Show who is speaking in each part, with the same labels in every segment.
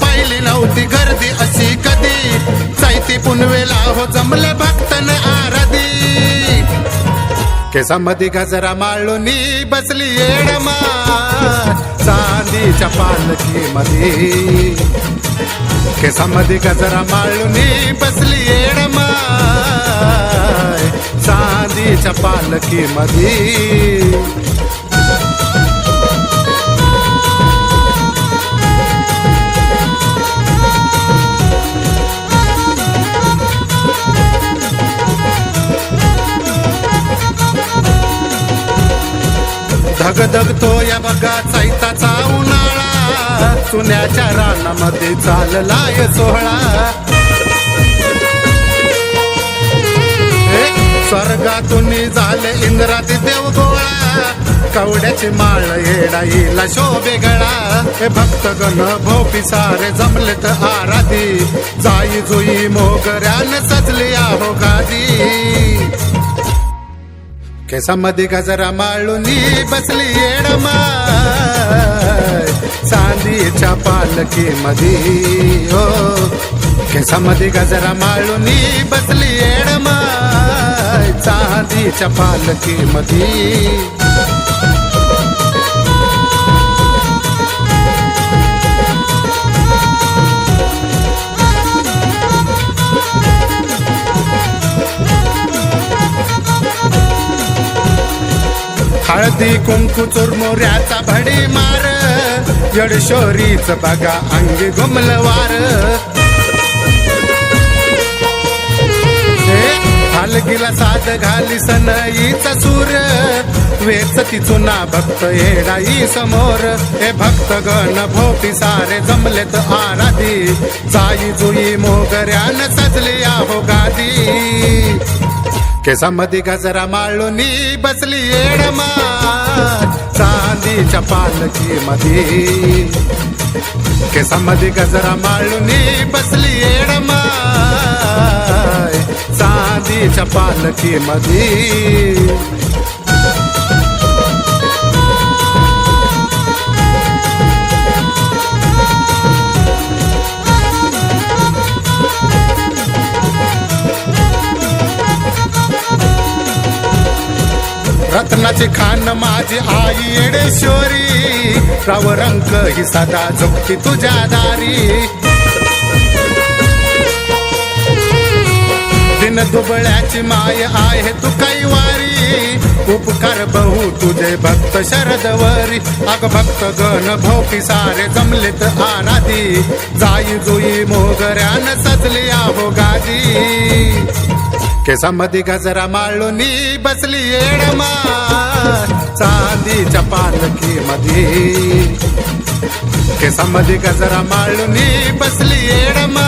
Speaker 1: पाहिली नव्हती गर्दी अशी कधी. चैती पुनवेला हो जमले केसामध्ये गजरा माळूनी बसली येडमा चांदीच्या पालखी मध्ये केसामध्ये गजरा माळूनी बसली येडमा चांदीच्या पालखी मध्ये धगधगतो या बघा चैताचा उन्हाळा. सुन्याच्या रानामध्ये चाललाय सोहळा. हे, स्वर्गातून झाले इंद्राचे देव गोळा कवड्याची माळ येडाईला शोभे गळा. हे भक्तगण भोपी सारे जमलेत आराधी. जाई जुई मोगऱ्यान सजली आहो गादी. केसामध्ये गजरा माळूनी बसली येडमा चांदीच्या पालखी मध्ये हो केसामध्ये गजरा माळूनी बसली येडमा चांदीच्या पालखी मध्ये हळदी कुंकू चुरमोऱ्याचा भडी मार. यडशोरीच बघा अंगी गुमलवार. हलगीला साध घाली सनईचा सूर. वेच ती चुना भक्त येडाई समोर. हे भक्त गण भोपी सारे जमलेत आराधी. जाई जुई मोगऱ्यान सजली आहो गादी. केसामध्ये गजरा माळूनी बसली येडमा चांदीच्या पालखी मध्ये केसामध्ये गजरा माळूनी बसली येडमा चांदीच्या पालखी मध्ये रत्नाची खान माझी आई येडेश्वरी रंग ही सदा झोपती तुझ्या दारी. दिन दुबळ्याची माय आहे तू कैवारी उपकार बहु तुझे भक्त शरदवरी अग भक्त गण भोपी सारे जमलेत आनादी जाई जुई मोगऱ्यान सजली आहो गादी. केसामध्ये गजरा माळूनी बसली येडमा. चांदीच्या पालखी मध्ये केसामध्ये गजरा माळूनी बसली येडमा.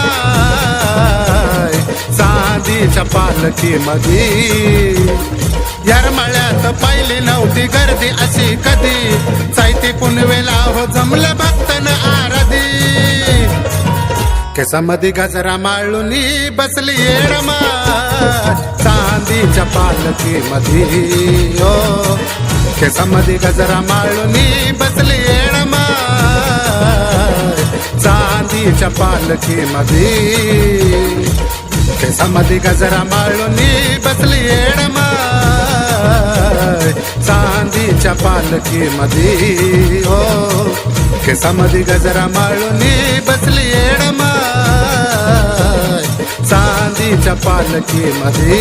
Speaker 1: चांदीच्या पालखी मध्ये यरमळ्यात पाहिली नव्हती गर्दी अशी कधी. चैती पुनवेला हो जमलं भक्तन केसामध्ये गजरा माळूनी बसली येडमा चांदीच्या पालखी मध्ये ओ केसामध्ये गजरा माळूनी बसली येडमा चांदीच्या पालखी मध्ये केसामध्ये गजरा माळूनी बसली येडमा चांदीच्या पालखी मध्ये ओ केसामध्ये गजरा माळूनी बसली येडमा पालखीमध्ये